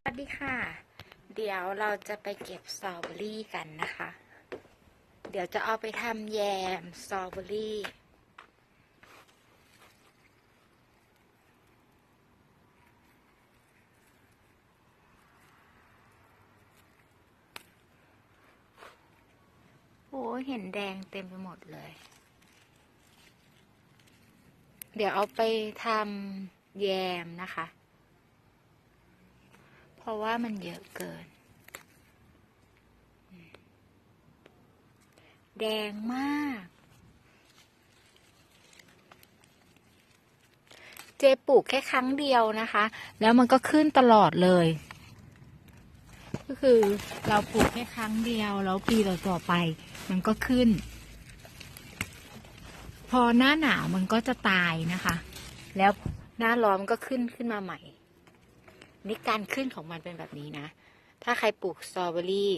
สวัสดีค่ะ เดี๋ยวเราจะไปเก็บสตรอเบอรี่กันนะคะ เดี๋ยวจะเอาไปทำแยมสตรอเบอรี่โอ้เห็นแดงเต็มไปหมดเลย เดี๋ยวเอาไปทำ แยมนะคะ เพราะว่ามันเยอะเกิน แดงมาก เจปลูกแค่ครั้งเดียวนะคะ แล้วมันก็ขึ้นตลอดเลย ก็คือเราปลูกแค่ครั้งเดียว แล้วปีต่อๆไป มันก็ขึ้นพอหน้าหนาวมันก็จะตายนะคะ แล้ว หน้าร้อมก็ขึ้นขึ้นมาใหม่ นี่การขึ้นของมันเป็นแบบนี้นะ ถ้าใครปลูกสตรอเบอรี่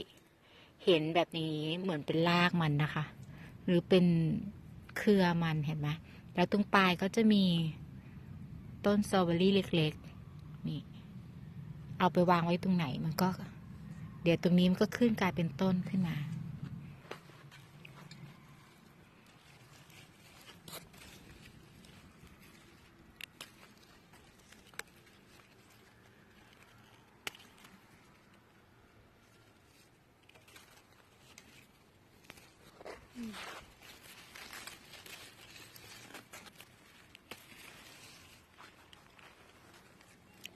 เห็นแบบนี้เหมือนเป็นรากมันนะคะ หรือเป็นเครือมันเห็นไหมแล้วตรงปลายก็จะมีต้นสตรอเบอรี่เล็กๆ นี่ เอาไปวางไว้ตรงไหนมันก็ เดี๋ยวตรงนี้มันก็ขึ้นกลายเป็นต้นขึ้นมา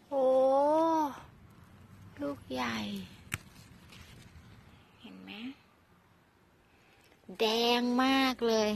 โอ้ ลูกใหญ่ เห็นไหม แดงมากเลย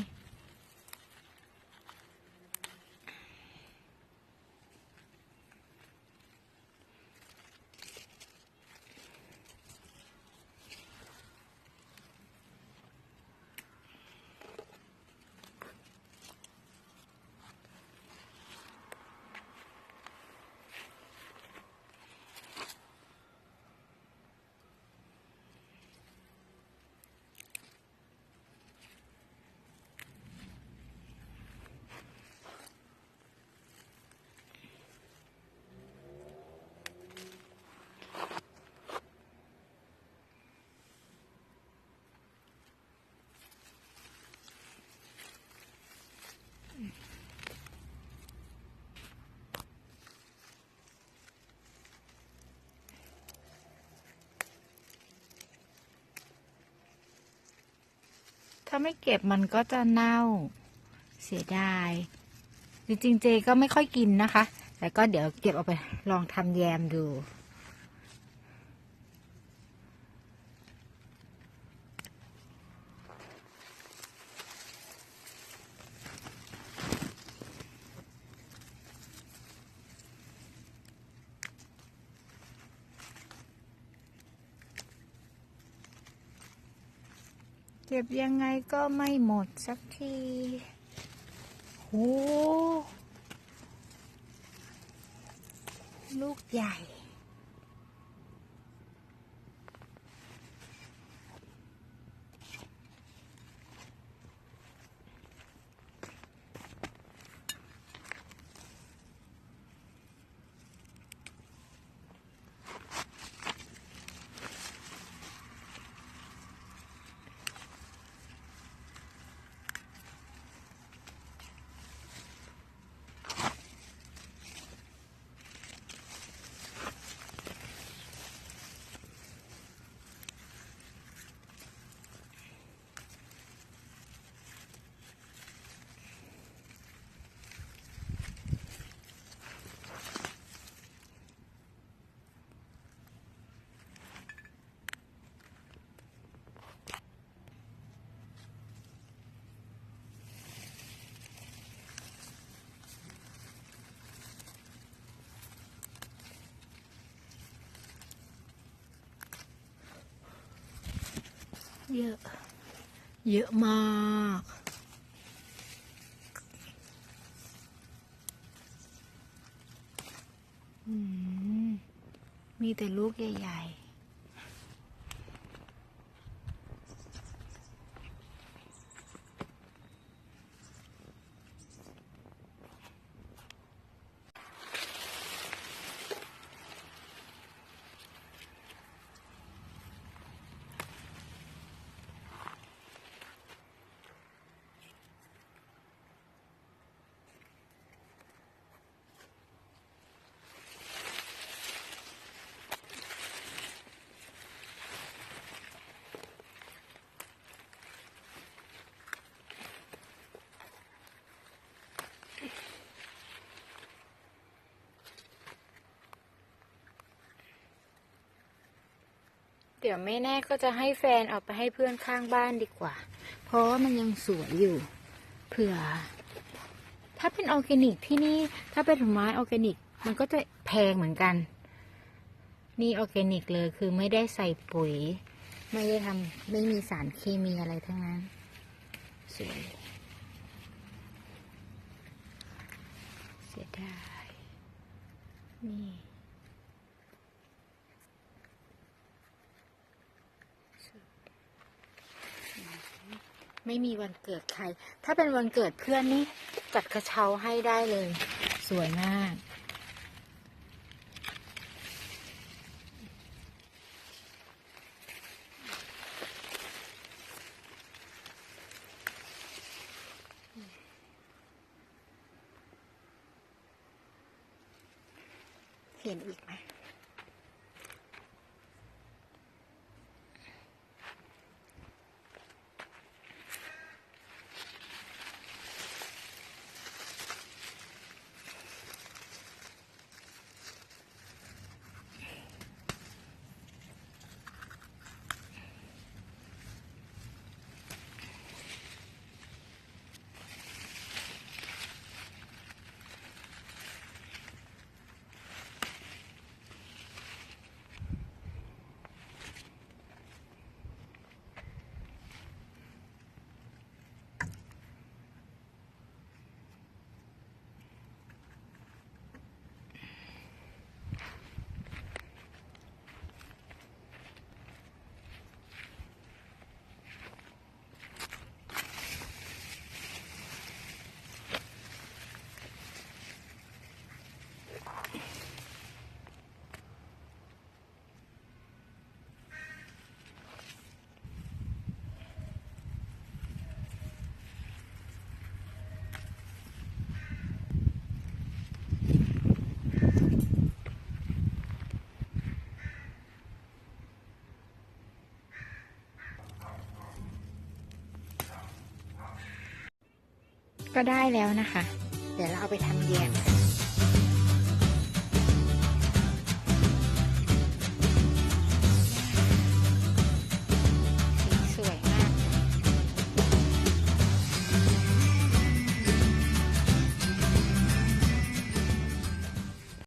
าไม่เก็บมันก็จะเน่าเสียดาย จริงๆเจก็ไม่ค่อยกินนะคะ แต่ก็เดี๋ยวเก็บเอาไปลองทำแยมดู เก็บยังไงก็ไม่หมดสักทีโหลูกใหญ่ เยอะ เยอะมากอืมมีแต่ลูกใหญ่ ๆ ดี๋ยวไม่แน่ก็จะให้แฟนเอาไปให้เพื่อนข้างบ้านดีกว่า เพราะว่ามันยังสวยอยู่เผื่อ ถ้าเป็นออร์แกนิกที่นี่ ถ้าเป็นผลไม้ออร์แกนิก มันก็จะแพงเหมือนกัน นี่ออร์แกนิกเลยคือไม่ได้ใส่ปุ๋ย ไม่ได้ทำไม่มีสารเคมีอะไรทั้งนั้น สวยเสียดายนี่ ไม่มีวันเกิดใคร ถ้าเป็นวันเกิดเพื่อนนี่จัดกระเช้าให้ได้เลย สวยมาก เห็นอีกไหม ก็ได้แล้วนะคะ เดี๋ยวเราเอาไปทำแยม